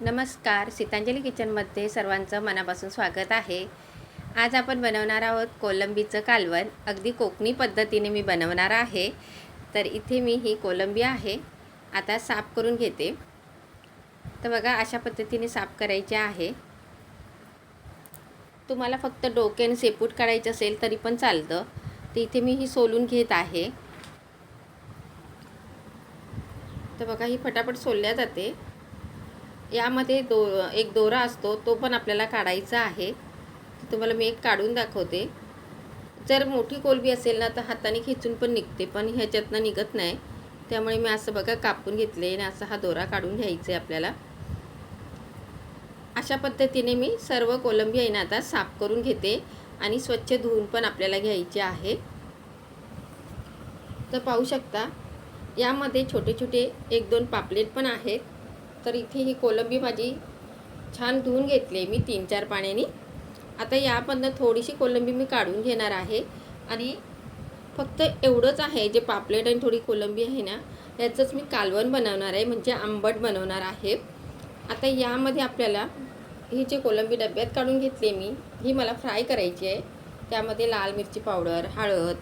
नमस्कार सीतांजली किचनमध्ये सर्वांचं मनापासून स्वागत आहे. आज आपण बनवणार आहोत कोलंबीचं कालवण. अगदी कोकणी पद्धतीने मी बनवणार आहे. तर इथे मी ही कोलंबी आहे. आता साफ करून घेते. तर बघा अशा पद्धतीने साफ करायचे आहे. तुम्हाला फक्त डोक्याने सेपूट काढायचं असेल तरी पण चालतं. तर इथे मी ही सोलून घेत आहे. तर बघा ही फटाफट सोलल्या जाते. यामध्ये दो एक दोरा असतो तो पण आपल्याला काढायचा आहे. तुम्हाला मी एक काढून दाखवते. जर मोठी कोलबी असेल ना तर हाताने खेचून पण निघते पण ह्याच्यातनं निघत नाही. त्यामुळे मी असं बघा कापून घेतले आणि असा हा दोरा काढून घ्यायचा आहे आपल्याला. अशा पद्धतीने मी सर्व कोलंबी आहे ना आता साफ करून घेते आणि स्वच्छ धुवून पण आपल्याला घ्यायचे आहे. तर पाहू शकता यामध्ये छोटे छोटे एक दोन पापलेट पण आहेत. तर इथे ही कोलंबी माझी छान धुवून घेतली मी तीन चार पाण्याने. आता यामधनं थोडीशी कोलंबी मी काढून घेणार आहे. आणि फक्त एवढंच आहे जे पापलेट आणि थोडी कोलंबी आहे ना याचंच मी कालवण बनवणार आहे म्हणजे आंबट बनवणार आहे. आता यामध्ये आपल्याला ही जी कोलंबी डब्यात काढून घेतली मी ही मला फ्राय करायची आहे. त्यामध्ये लाल मिरची पावडर हळद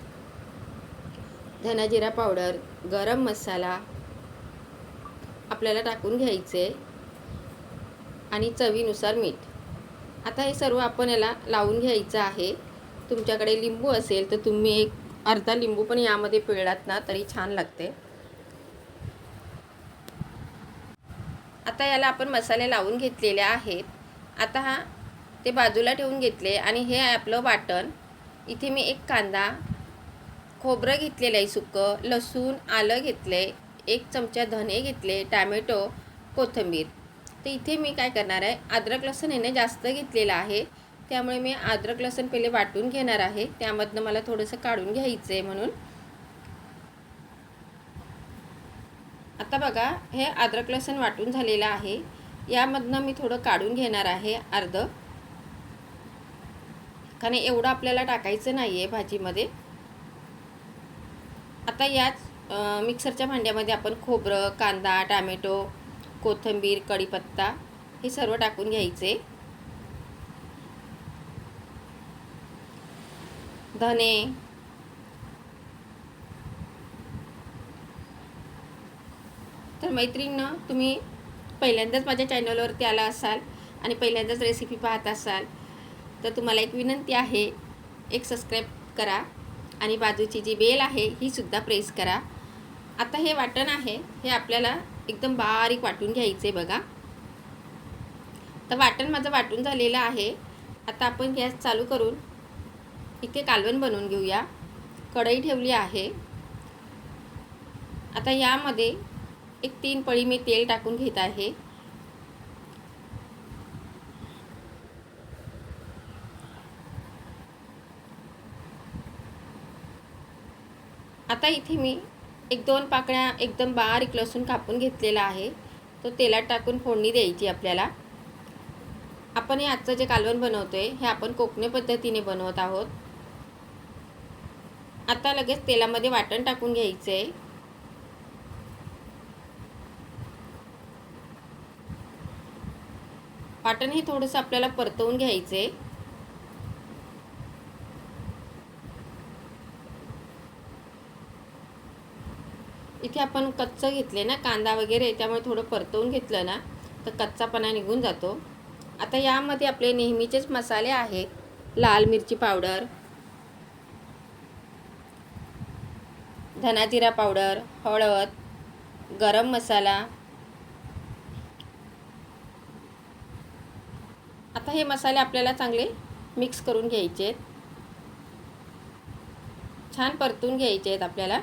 धनाजिरा पावडर गरम मसाला आपल्याला टाकून घ्यायचे आणि चवीनुसार मीठ. आता हे सर्व आपण याला लावून घ्यायचं आहे. तुमच्याकडे लिंबू असेल तर तुम्ही एक अर्धा लिंबू पण यामध्ये पिळलात ना तरी छान लागते. आता याला आपण मसाले लावून घेतलेले आहेत. आता हा ते बाजूला ठेवून घेतले आणि हे आहे आपलं वाटण. इथे मी एक कांदा खोबरं घेतलेलं आहे सुकं लसूण आलं घेतलं आहे एक चमचा धने घेतले टॅमॅटो कोथिंबीर. तर इथे मी काय करणार आहे अद्रक लसूण याने जास्त घेतलेलं आहे. त्यामुळे मी अद्रक लसूण पहिले वाटून घेणार आहे. त्यामधनं मला थोडंसं काढून घ्यायचं आहे म्हणून. आता बघा हे अद्रक लसूण वाटून झालेलं आहे. यामधनं मी थोडं काढून घेणार आहे अर्ध. कारण एवढं आपल्याला टाकायचं नाही आहे भाजीमध्ये. आता याच मिक्सरच्या भांड्यामध्ये आपण खोबरं कांदा टॅमॅटो कोथिंबीर कढीपत्ता हे सर्व टाकून घ्यायचे. धने. तर मैत्रिणींना तुम्ही पहिल्यांदाच माझ्या चॅनलवरती आला असाल आणि पहिल्यांदाच रेसिपी पाहत असाल तर तुम्हाला एक विनंती आहे एक सबस्क्राईब करा आणि बाजूची जी बेल आहे ही सुद्धा प्रेस करा. आता हे वाटण आहे हे आपल्याला एकदम बारीक वाटून घ्यायचे बघा. तर वाटण माझं वाटून झालेलं आहे. आता आपण गॅस चालू करून इथे कालवण बनवून घेऊया. कढई ठेवली आहे. आता यामध्ये एक तीन पळी मी तेल टाकून घेत आहे. आता इथे मी एक दोन पाकळ्या एकदम बारीक लसूण कापून घेतलेला आहे. तो तेलात टाकून फोडणी द्यायची आपल्याला. आपण हे आजचं जे कालवण बनवतो आहे हे आपण कोकणी पद्धतीने बनवत आहोत. आता लगेच तेलामध्ये वाटण टाकून घ्यायचं आहे वाटण हे थोडंसं आपल्याला परतवून घ्यायचं आहे इथे आपण कच्चं घेतले ना कांदा वगैरे त्यामुळे थोडं परतवून घेतलं ना तर कच्चापणा निघून जातो. आता यामध्ये आपले नेहमीचेच मसाले आहेत. लाल मिरची पावडर धनाजिरा पावडर हळद गरम मसाला. आता हे मसाले आपल्याला चांगले मिक्स करून घ्यायचे आहेत छान परतून घ्यायचे आहेत आपल्याला.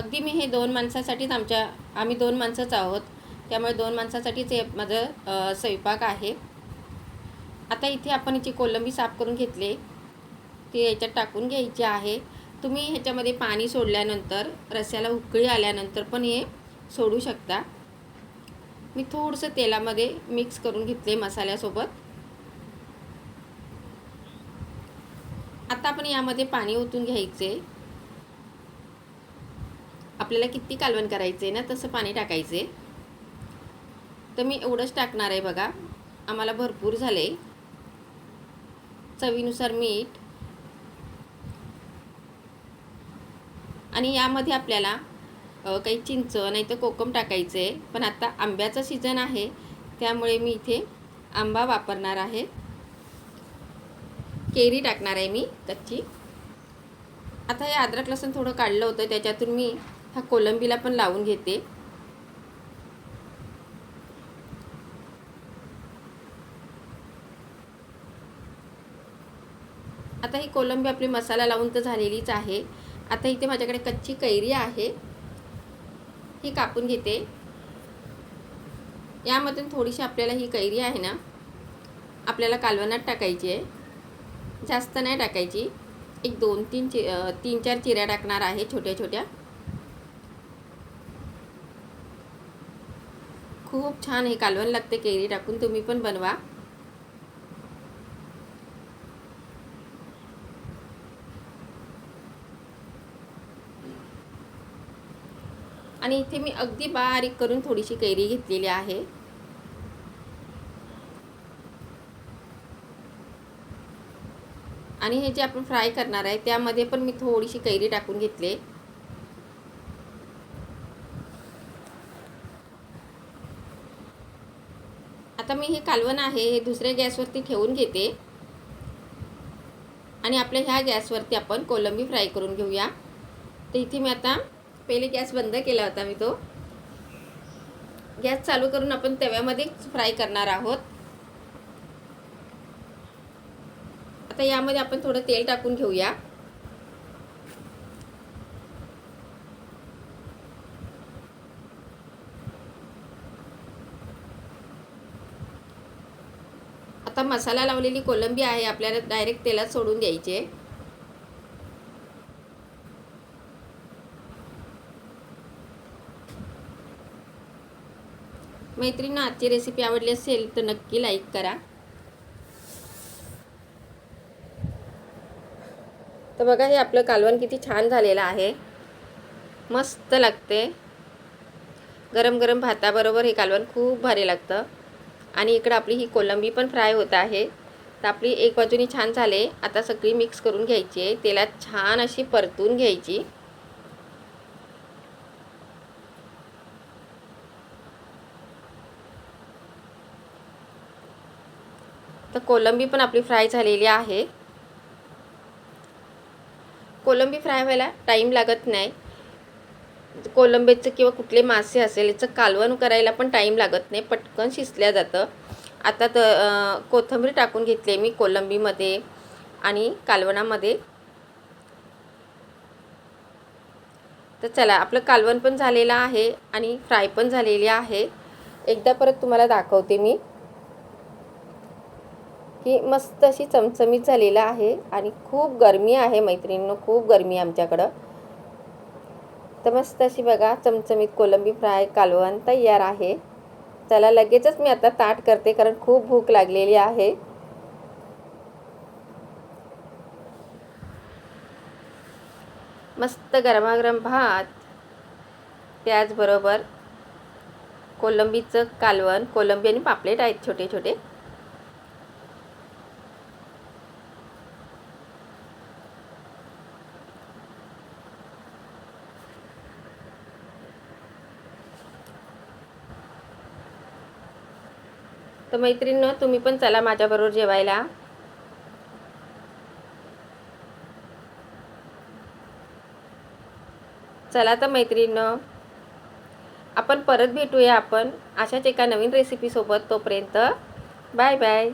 अगदी मी हे दोन माणसासाठीच आमच्या आम्ही दोन माणसंच आहोत. त्यामुळे दोन माणसासाठीच हे माझं स्वयंपाक आहे. आता इथे आपण हिची कोलंबी साफ करून घेतले ती याच्यात टाकून घ्यायची आहे. तुम्ही ह्याच्यामध्ये पाणी सोडल्यानंतर रस्याला उकळी आल्यानंतर पण हे सोडू शकता. मी थोडंसं तेलामध्ये मिक्स करून घेतले मसाल्यासोबत. आता आपण यामध्ये पाणी ओतून घ्यायचे आपल्याला किती कालवण करायचं आहे ना तसं पाणी टाकायचं. आहे तर मी एवढंच टाकणार आहे बघा. आम्हाला भरपूर झाले. चवीनुसार मीठ. आणि यामध्ये आपल्याला काही चिंच नाही तर कोकम टाकायचं. आहे पण आता आंब्याचा सीझन आहे. त्यामुळे मी इथे आंबा वापरणार आहे. केरी टाकणार आहे मी कच्ची. आता हे अद्रक लसूण थोडं काढलं होतं. त्याच्यातून मी हा कोलंबीला पण लावून घेते. आता ही कोलंबी आपली मसाला लावून तर झालेलीच आहे. आता इथे माझ्याकडे कच्ची कैरी आहे. ही कापून घेते. यामधून थोडीशी आपल्याला ही कैरी आहे ना आपल्याला कालवणात टाकायची आहे. जास्त नाही टाकायची. एक दोन तीन चि तीन चार चिऱ्या टाकणार आहे छोट्या छोट्या. खूप छान हे कालवण लागते कैरी टाकून तुम्ही पण बनवा. आणि इथे मी अगदी बारीक करून थोडीशी कैरी घेतलेली आहे. आणि हे जे आपण फ्राय करणार आहे त्यामध्ये पण मी थोडीशी कैरी टाकून घेतली. आता मी हे कालवण आहे हे दुसऱ्या गॅसवरती ठेवून घेते. आणि आपल्या ह्या गॅसवरती आपण कोलंबी फ्राय करून घेऊया. तर इथे मी आता पहिले गॅस बंद केला होता मी तो. गॅस चालू करून आपण तव्यामध्ये फ्राय करणार आहोत. आता यामध्ये आपण थोडं तेल टाकून घेऊया. आता मसाला लावलेली कोलंबी आहे आपल्याला डायरेक्ट तेलात सोडून द्यायची आहे. मैत्रिणींना आजची रेसिपी आवडली असेल तर नक्की लाईक करा. तर बघा हे आपलं कालवण किती छान झालेलं आहे. मस्त लागते. गरम गरम भाताबरोबर हे कालवण खूप भारी लागतं. आणि इकडं आपली ही कोलंबी पण फ्राय होत आहे. तर आपली एक बाजूनी छान झाले. आता सगळी मिक्स करून घ्यायची आहे. तेलात छान अशी परतून घ्यायची. तर कोलंबी पण आपली फ्राय झालेली आहे. कोलंबी फ्राय व्हायला टाईम लागत नाही. कोलंबीचं किंवा कुठले मासे असेल याचं कालवण करायला पण टाईम लागत नाही. पटकन शिजल्या जातं. आता तर कोथिंबीर टाकून घेतली मी कोलंबीमध्ये आणि कालवणामध्ये. तर चला आपलं कालवण पण झालेलं आहे आणि फ्राय पण झालेली आहे. एकदा परत तुम्हाला दाखवते मी. की मस्त अशी चमचमीत झालेलं आहे आणि खूप गरमी आहे मैत्रिणींनो खूप गरमी आहे आमच्याकडं. तर मस्त अशी बघा चमचमीत कोलंबी फ्राय कालवण तयार आहे. त्याला लगेचच मी आता ताट करते कारण खूप भूक लागलेली आहे. मस्त गरमागरम भात त्याचबरोबर कोलंबीचं कालवण कोलंबी आणि पापलेट आहेत छोटे छोटे तर मैत्रिणीनं तुम्ही पण चला माझ्याबरोबर जेवायला. चला तर मैत्रिणीनं आपण परत भेटूया आपण अशाच एका नवीन रेसिपीसोबत तोपर्यंत. Bye bye